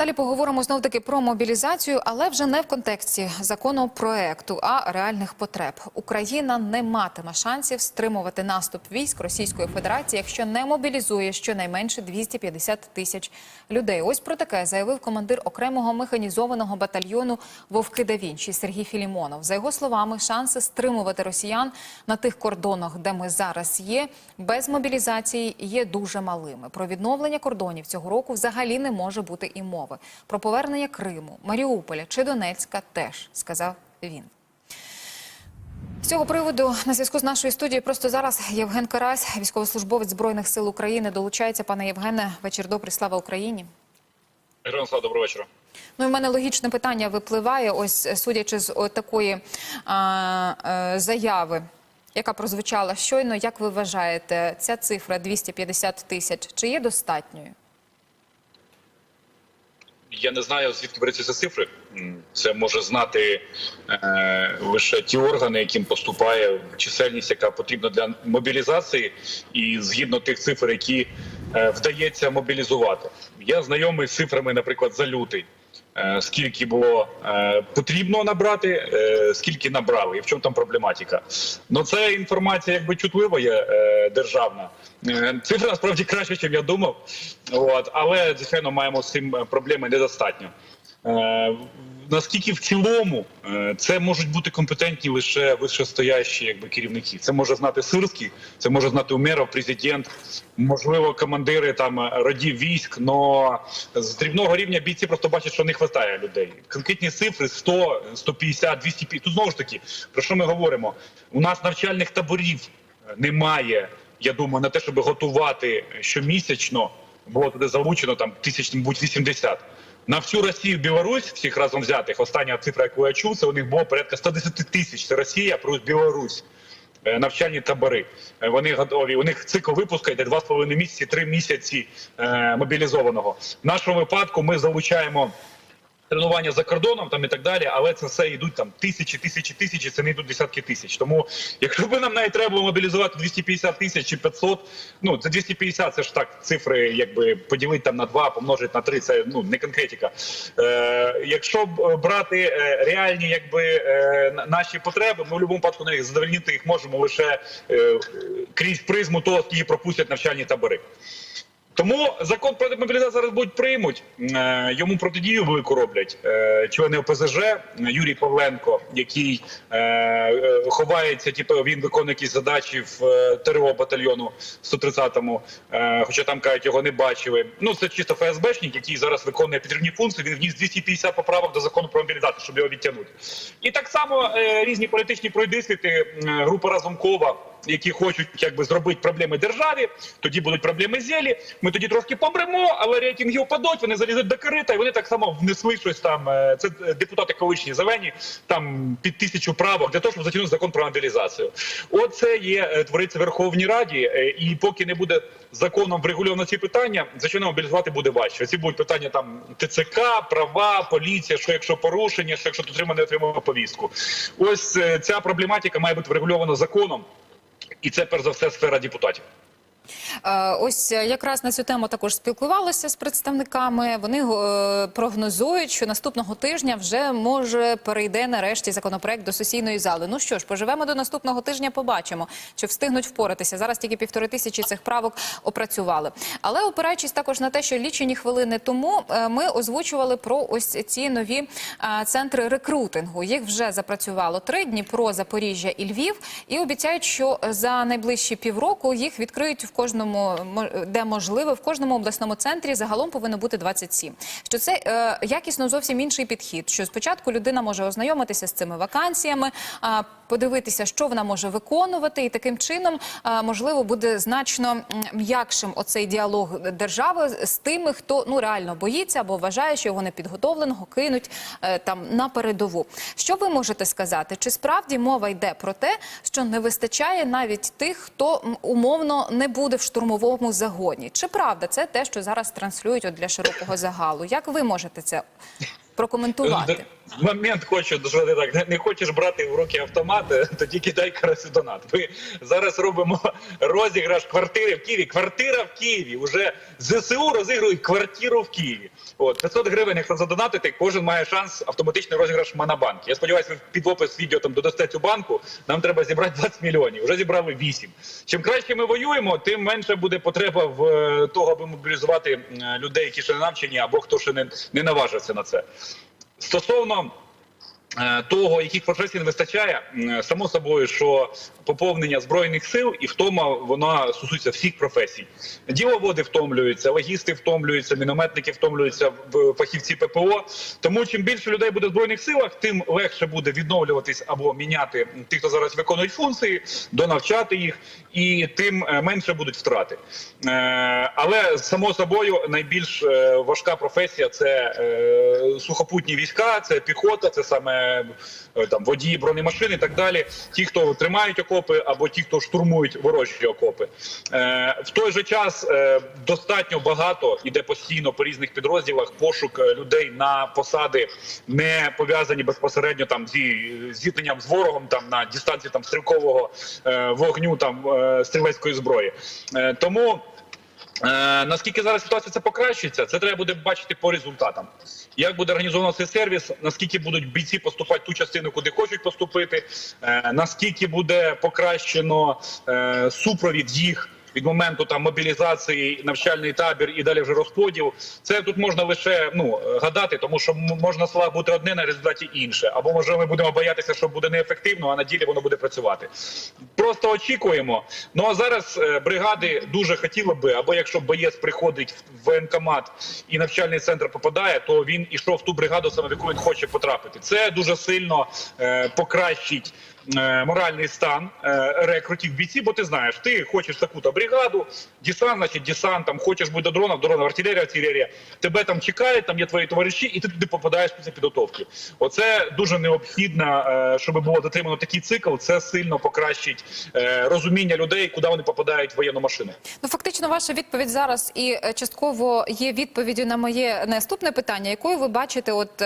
Далі поговоримо знов таки про мобілізацію, але вже не в контексті законопроекту, а реальних потреб. Україна не матиме шансів стримувати наступ військ Російської Федерації, якщо не мобілізує щонайменше 250 тисяч людей. Ось про таке заявив командир окремого механізованого батальйону Вовки да Вінчі Сергій Філімонов. За його словами, шанси стримувати росіян на тих кордонах, де ми зараз є, без мобілізації є дуже малими. Про відновлення кордонів цього року взагалі не може бути і мови. Про повернення Криму, Маріуполя чи Донецька теж сказав він. З цього приводу на зв'язку з нашою студією просто зараз Євген Карась, військовослужбовець збройних сил України, долучається. Пане Євгене, вечір добрий, слава Україні. Героям слава, доброго вечора. Ну, і в мене логічне питання випливає, ось судячи з такої а, е, заяви, яка прозвучала щойно. Як ви вважаєте, ця цифра 250 тисяч чи є достатньою? Я не знаю, звідки беруться ці цифри. Це може знати е, лише ті органи, яким поступає чисельність, яка потрібна для мобілізації, і згідно тих цифр, які е, вдається мобілізувати. Я знайомий з цифрами, наприклад, за лютий. Е, Скільки було е, потрібно набрати, е, скільки набрали, і в чому там проблематика? Ну це інформація, якби чутлива є державна. Цифра насправді краще, ніж я думав. Але звичайно маємо з цим проблеми недостатньо. Е, наскільки в цілому е, це можуть бути компетентні лише вищестоящі якби керівники. Це може знати Сирський, це може знати Умеров, президент, можливо, командири там е, родів військ. Но з дрібного рівня бійці просто бачать, що не вистачає людей. Конкретні цифри 100, 150, 250. Тут знову ж таки про що ми говоримо? У нас навчальних таборів немає. Я думаю, на те, щоб готувати щомісячно, було туди залучено там тисяч, мабуть, 80. На всю Росію, Білорусь, всіх разом взятих, остання цифра, яку я чув, це у них було порядка 110 тисяч. Це Росія плюс Білорусь. Е, Навчальні табори. Е, Вони готові. У них цикл випуску йде 2,5 місяці, 3 місяці е, мобілізованого. В нашому випадку ми залучаємо тренування за кордоном там і так далі, але це все йдуть там тисячі, тисячі, тисячі, це не йдуть десятки тисяч. Тому, якщо б нам навіть треба було мобілізувати 250 тисяч чи 500, ну це 250, це ж так, цифри, якби поділити там на 2, помножити на 3, це ну не конкретика. Е, якщо б е, брати е, реальні, якби е, наші потреби, ми в будь-якому випадку на них задовольнити їх можемо лише е, крізь призму того, скільки пропустять навчальні табори. Тому закон про мобілізацію зараз будуть приймуть. Е, Йому протидію велику роблять е, члени ОПЗЖ Юрій Павленко, який е, е, ховається, типу він виконує якісь задачі в е, ТРО батальйону 130-му, е, хоча там кажуть, його не бачили. Ну це чисто ФСБшник, який зараз виконує підривні функції. Він вніс 250 поправок до закону про мобілізацію, щоб його відтягнути. І так само е, різні політичні пройдисвіти, е, група Разумкова які хочуть якби зробити проблеми державі, тоді будуть проблеми зелі. Ми тоді трошки помремо, але рейтинги впадуть, вони залізуть до корита, і вони так само внесли щось там. е, Це депутати колишні зелені, там під тисячу правок для того, щоб затягнути закон про мобілізацію. Оце є е, твориться Верховній Раді, е, і поки не буде законом врегульовано ці питання, звичайно, мобілізувати буде важче. Ці будуть питання там ТЦК, права, поліція, що якщо порушення, що якщо отримав, не отримав повістку. Ось е, ця проблематика має бути врегульована законом. І це перш за все сфера депутатів. Е, Ось е, якраз на цю тему також спілкувалися з представниками. Вони е, прогнозують, що наступного тижня вже може перейде нарешті законопроект до сесійної зали. Ну що ж, поживемо до наступного тижня, побачимо, чи встигнуть впоратися. Зараз тільки півтори тисячі цих правок опрацювали. Але опираючись також на те, що лічені хвилини тому ми озвучували про ось ці нові центри рекрутингу. Їх вже запрацювало три Дніпро, Запоріжжя і Львів. І обіцяють, що за найближчі півроку їх відкриють в кожному, мо- де можливо, в кожному обласному центрі загалом повинно бути 27. Що це е, якісно зовсім інший підхід. Що спочатку людина може ознайомитися з цими вакансіями, а, подивитися, що вона може виконувати, і таким чином а, можливо буде значно м'якшим оцей діалог держави з тими, хто ну реально боїться або вважає, що його непідготовленого кинуть е, там на передову. Що ви можете сказати? Чи справді мова йде про те, що не вистачає навіть тих, хто умовно не буде в штурмовому загоні? Чи правда це те, що зараз транслюють от для широкого загалу? Як ви можете це прокоментувати? В момент хочу що ти так не- хочеш брати в руки автомат, тоді кидай карасю донат. Ми зараз робимо розіграш квартири в Києві. Квартира в Києві. Уже ЗСУ розігрують квартиру в Києві. От 500 гривень, якщо задонатити, кожен має шанс автоматичний розіграш в Монобанк. Я сподіваюся, ви під опис відео там додасте цю банку. Нам треба зібрати 20 мільйонів. Вже зібрали 8. Чим краще ми воюємо, тим менше буде потреба в е, того, аби мобілізувати е, людей, які ще не навчені, або хто ще не, не наважився на це. Стосовно того, яких професій не вистачає, само собою, що поповнення збройних сил і втома вона стосується всіх професій. Діловоди втомлюються, логісти втомлюються, мінометники втомлюються, фахівці ППО. Тому чим більше людей буде в збройних силах, тим легше буде відновлюватись або міняти тих, хто зараз виконують функції, донавчати їх, і тим е, менше будуть втрати. Е, Але само собою найбільш е, важка професія це е, сухопутні війська, це піхота, це саме е, там водії бронемашин і так далі. Ті, хто тримають окопи, або ті, хто штурмують ворожі окопи. Е, В той же час е, достатньо багато іде постійно по різних підрозділах пошук е, людей на посади, не пов'язані безпосередньо там зі зіткненням з ворогом, там на дистанції там стрілкового е, вогню, там е, стрілецької зброї. Е, Тому Е, наскільки зараз ситуація це покращиться, це треба буде бачити по результатам. Як буде організовано цей сервіс, наскільки будуть бійці поступати ту частину, куди хочуть поступити, е, наскільки буде покращено е, супровід їх від моменту там мобілізації, навчальний табір і далі вже розподіл. Це тут можна лише ну гадати, тому що можна слава бути одне на результаті інше, або може ми будемо боятися, що буде неефективно, а на ділі воно буде працювати. Просто очікуємо. Ну а зараз е, бригади дуже хотіли би, або якщо боєць приходить в воєнкомат і навчальний центр попадає, то він ішов в ту бригаду, саме в яку він хоче потрапити. Це дуже сильно е, покращить. Е, Моральний стан е, рекрутів бійців, бо ти знаєш, ти хочеш таку-то бригаду, десант, значить десант, там хочеш бути до дронів, дронів, артилерія, артилерія. Тебе там чекають, там є твої товариші, і ти туди попадаєш після підготовки. Оце дуже необхідно, е, щоб було дотримано такий цикл. Це сильно покращить розуміння людей, куди вони попадають в воєнну машину. Ну, фактично, ваша відповідь зараз і частково є відповіддю на моє наступне питання. Якою ви бачите от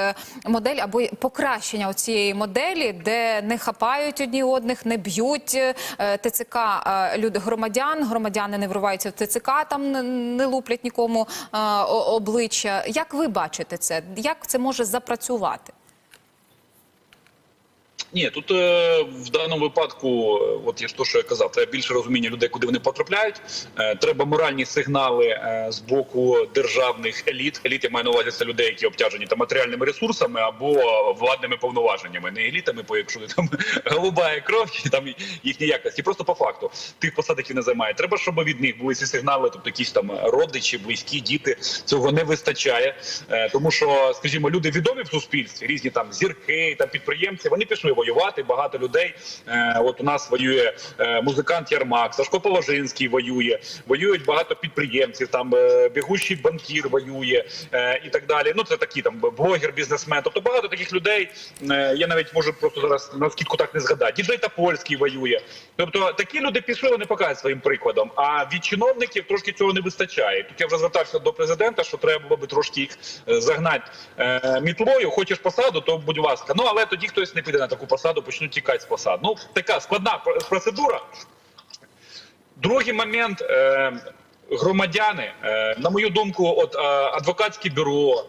модель або покращення цієї моделі, де не хапають одні одних, не б'ють е, ТЦК е, люди громадян, громадяни не вриваються в ТЦК, там не- не луплять нікому е, обличчя. Як ви бачите це? Як це може запрацювати? Ні, тут е, в даному випадку, е, от я ж то, що я казав, треба більше розуміння людей, куди вони потрапляють. Е, треба моральні сигнали з боку державних еліт. Еліт я маю на увазі це людей, які обтяжені там матеріальними ресурсами або владними повноваженнями, не елітами, бо якщо там голубая кров там їхні якості. Просто по факту тих посад, які не займають. Треба, щоб від них були ці сигнали, тобто якісь там родичі, близькі, діти. Цього не вистачає, тому що, скажімо, люди відомі в суспільстві, різні там зірки, там підприємці. Вони пішли воювати. Багато людей. Е, От у нас воює е, музикант Ярмак, Сашко Положинський воює. Воюють багато підприємців. Там е, бігущий банкір воює е, і так далі. Ну це такі там блогер, бізнесмен. Тобто багато таких людей. Е, Я навіть можу просто зараз на скидку так не згадати. Діджей Топольський воює. Тобто такі люди пішли, вони покажуть своїм прикладом. А від чиновників трошки цього не вистачає. Тут я вже звертався до президента, що треба було би трошки їх е, загнати е, мітлою. Хочеш посаду, то будь ласка. Ну але тоді хтось не піде на таку почнуть тікати з посад. Ну така складна процедура. Другий момент. Е, Громадяни, е, на мою думку, от е, адвокатське бюро,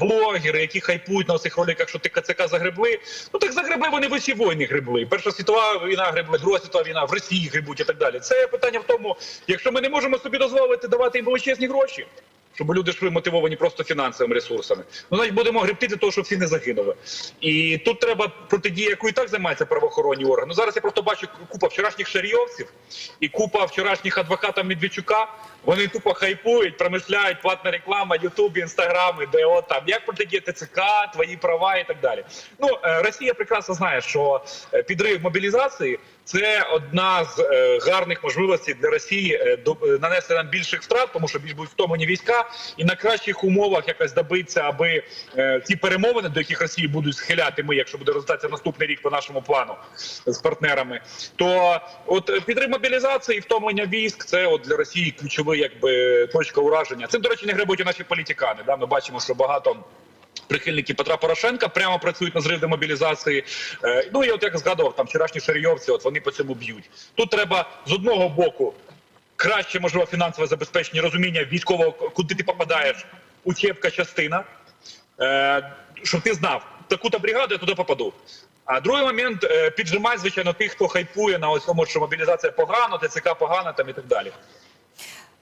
блогери, які хайпують на цих роликах, що ти КЦК загребли. Ну так загребли вони в усі війни гребли. Перша світова війна гребли, друга світова війна в Росії гребуть і так далі. Це питання в тому, якщо ми не можемо собі дозволити давати їм величезні гроші. Щоб люди йшли мотивовані просто фінансовими ресурсами. Ну, значить, будемо гребти для того, щоб всі не загинули. І тут треба протидія, яку і так займаються правоохоронні органи. Ну зараз я просто бачу купа вчорашніх шарійовців і купа вчорашніх адвокатів Медведчука. Вони тупо хайпують, промишляють, платна реклама, Ютуб, Інстаграми, де от там як протидія ТЦК, твої права і так далі. Ну е, Росія прекрасно знає, що е, підрив мобілізації це одна з е, гарних можливостей для Росії нанести нам більших втрат, тому що більш будуть втомлені війська, і на кращих умовах якось добитися, аби е, ці перемовини, до яких Росії будуть схиляти ми, якщо буде розглядатися наступний рік по нашому плану з партнерами, то от підрив мобілізації і втомлення військ це от для Росії ключовий, якби точка ураження. Цим до речі не гребуть і наші політикани. Да? Ми бачимо, що багато Прихильники Петра Порошенка прямо працюють на зрив демобілізації. Е, ну і от як згадував, там вчорашні шарійовці, от вони по цьому б'ють. Тут треба з одного боку краще, можливо, фінансове забезпечення, розуміння військового, куди ти попадаєш, учебка частина, е, щоб ти знав, таку-то бригаду я туди попаду. А другий момент е, піджимай, звичайно, тих, хто хайпує на ось тому, що мобілізація погано, ТЦК погано там і так далі.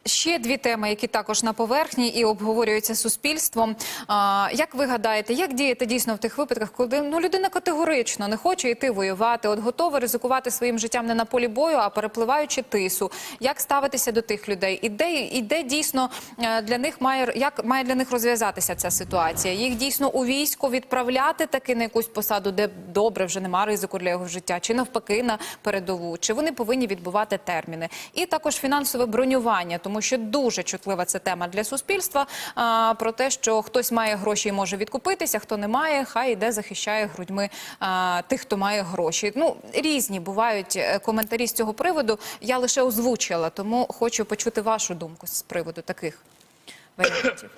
Ще дві теми, які також на поверхні і обговорюються суспільством. А, як ви гадаєте, як діяти дійсно в тих випадках, коли ну людина категорично не хоче йти воювати, от готова ризикувати своїм життям не на полі бою, а перепливаючи тису? Як ставитися до тих людей? І де, і де дійсно е, для них має як має для них розв'язатися ця ситуація? Їх дійсно у військо відправляти таки на якусь посаду, де добре вже нема ризику для його життя, чи навпаки на передову, чи вони повинні відбувати терміни? І також фінансове бронювання, тому що дуже чутлива це тема для суспільства. А, про те, що хтось має гроші і може відкупитися, хто не має, хай іде захищає грудьми а, тих, хто має гроші. Ну різні бувають е, коментарі з цього приводу. Я лише озвучила, тому хочу почути вашу думку з приводу таких варіантів.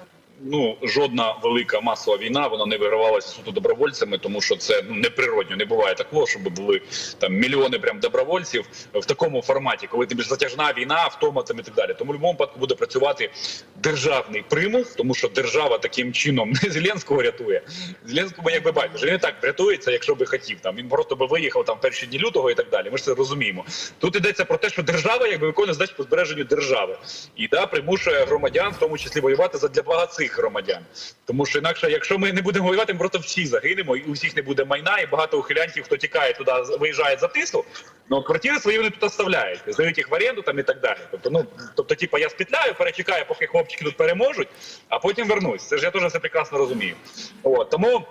Ну жодна велика масова війна вона не вигравалася суто добровольцями, тому що це ну неприродньо. Не буває такого, щоб були там мільйони прям добровольців в такому форматі, коли ж затяжна війна, втома там і так далі. Тому в будь-якому випадку буде працювати державний примус, тому що держава таким чином не Зеленського рятує. Зеленському якби байдуже. Він і так врятується, якщо би хотів. Там він просто би виїхав там перші дні лютого і так далі. Ми ж це розуміємо. Тут йдеться про те, що держава якби виконує задачу по збереженню держави і да примушує громадян, в тому числі воювати задля блага цих громадян. Тому що інакше, якщо ми не будемо воювати, ми просто всі загинемо, і у всіх не буде майна, і багато ухилянців, хто тікає туди, виїжджає за тису, ну квартири свої вони тут оставляють, здають їх в оренду там і так далі. Тобто, ну тобто, типа я спітляю, перечекаю, поки хлопчики тут переможуть, а потім вернусь. Це ж я теж все прекрасно розумію. От тому.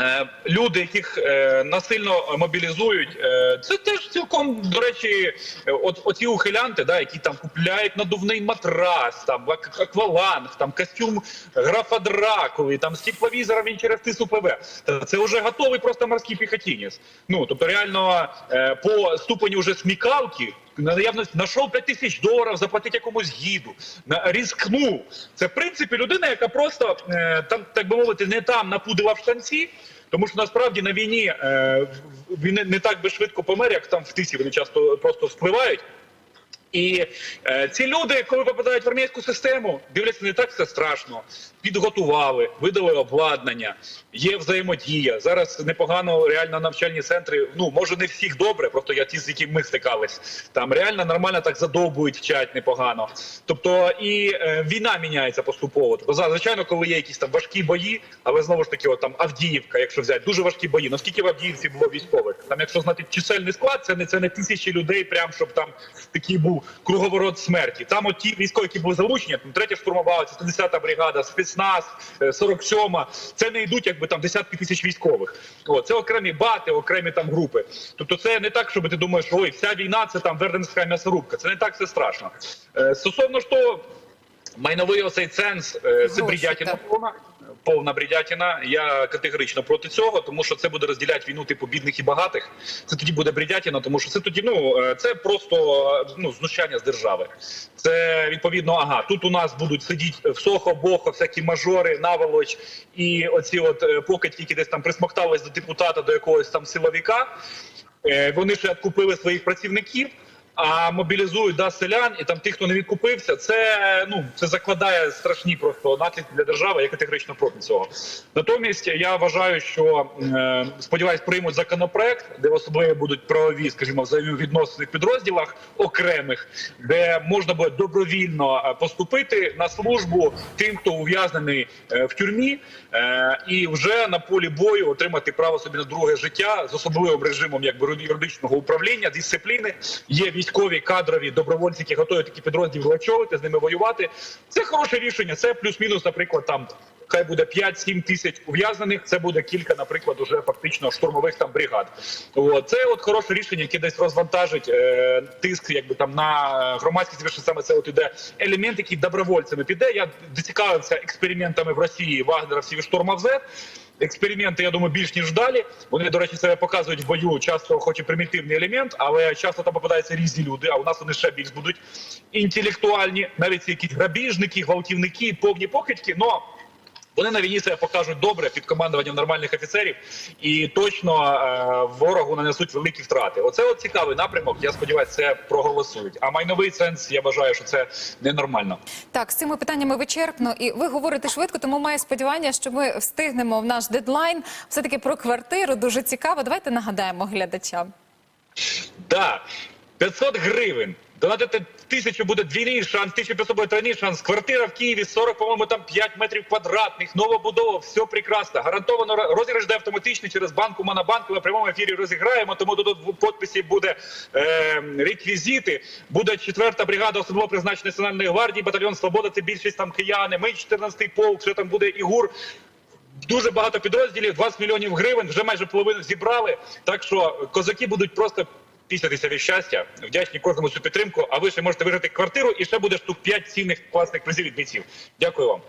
Е, Люди, яких е, насильно мобілізують, е, це теж цілком до речі, от оці ухилянти, да, які там купляють надувний матрас, там ак- акваланг, там костюм графа Дракули, там з він через тису ПВ. Це вже готовий просто морський піхотінець. Ну тобто, реально по ступені вже смікалки. Наявно знайшов 5 тисяч доларів, заплатити якомусь гіду, на ризикнув. Це в принципі людина, яка просто е, там, так би мовити, не там напудила в штанці. Тому що насправді на війні е, він не так би швидко помер, як там в тисі вони часто просто спливають. І е, ці люди, коли попадають в армійську систему, дивляться не так все страшно. Підготували, видали обладнання, є взаємодія. Зараз непогано реально навчальні центри. Ну може не всіх добре, просто я ті, з якими ми стикались. Там реально нормально так задовбують, вчать непогано. Тобто і е, війна міняється поступово. Тобто, звичайно, коли є якісь там важкі бої, але знову ж таки, от там Авдіївка, якщо взяти, дуже важкі бої. Наскільки в Авдіївці було військових? Там, якщо знати чисельний склад, це не це не тисячі людей, прям щоб там такий був круговорот смерті. Там от ті військові, які були залучені, там третя штурмова, 110-та бригада, спецназ, е, 47-ма, це не йдуть якби там десятки тисяч військових. О, це окремі бати, окремі там групи. Тобто, це не так, щоб ти думаєш, ой, вся війна це там Верденська м'ясорубка. Це не так все страшно. Е, стосовно ж того, майновий оцей ценз, е, це так. Повна. Повна. Я категорично проти цього, тому що це буде розділяти війну типу бідних і багатих. Це тоді буде бредятина, тому що це тоді ну е, це просто е, ну знущання з держави. Це відповідно, ага, тут у нас будуть сидіти в сохо, бохо, всякі мажори, наволоч і оці от е, покидьки, які десь там присмоктались до депутата, до якогось там силовика. Вони ще відкупили своїх працівників. А мобілізують да селян, і там тих, хто не відкупився, це ну це закладає страшні просто наслідки для держави. Я категорично проти цього. Натомість я вважаю, що е, сподіваюсь, приймуть законопроект, де особливо будуть правові, скажімо, взаємовідносини в підрозділах окремих, де можна буде добровільно е, поступити на службу тим, хто ув'язнений е, в тюрмі, е, і вже на полі бою отримати право собі на друге життя з особливим режимом якби юридичного управління, дисципліни. Є військові кадрові добровольці, які готові такі підрозділи очолити, з ними воювати. Це хороше рішення. Це плюс-мінус, наприклад, там. Хай буде 5-7 тисяч ув'язнених. Це буде кілька, наприклад, уже фактично штурмових там бригад. От. Це от хороше рішення, яке десь розвантажить е, тиск, якби там на громадськість. Вище саме це от іде елемент, який добровольцями піде. Я зацікавився експериментами в Росії Вагнеровців і штурмовзет. Експерименти, я думаю, більш ніж далі. Вони, до речі, себе показують в бою. Часто, хоч і примітивний елемент, але часто там попадаються різні люди. А у нас вони ще більш будуть інтелектуальні, навіть якісь грабіжники, гвалтівники, повні похитьки. Но Вони на війні себе покажуть добре під командуванням нормальних офіцерів і точно е, ворогу нанесуть великі втрати. Оце от цікавий напрямок. Я сподіваюся, це проголосують. А майновий сенс я вважаю, що це ненормально. Так, з цими питаннями вичерпно, і ви говорите швидко, тому маю сподівання, що ми встигнемо в наш дедлайн. Все таки про квартиру дуже цікаво. Давайте нагадаємо глядачам. Да, 500 гривень. Донатити тисячу буде двійний шанс, 1500 буде тройний шанс. Квартира в Києві 40, по-моєму, там 5 метрів квадратних, новобудова, все прекрасно. Гарантовано розіграш де автоматичний через банку Монобанку. В прямому ефірі розіграємо. Тому тут в подписі буде е, реквізити. Буде четверта бригада особливо призначена Національної гвардії, батальйон Свобода. Це більшість там кияни. Ми 14-й полк, що там буде Ігур. Дуже багато підрозділів, 20 мільйонів гривень, вже майже половину зібрали. Так що козаки будуть просто пісятися від щастя. Вдячні кожному цю підтримку. А ви ще можете виграти квартиру і ще буде штук 5 цінних класних призів від бійців. Дякую вам.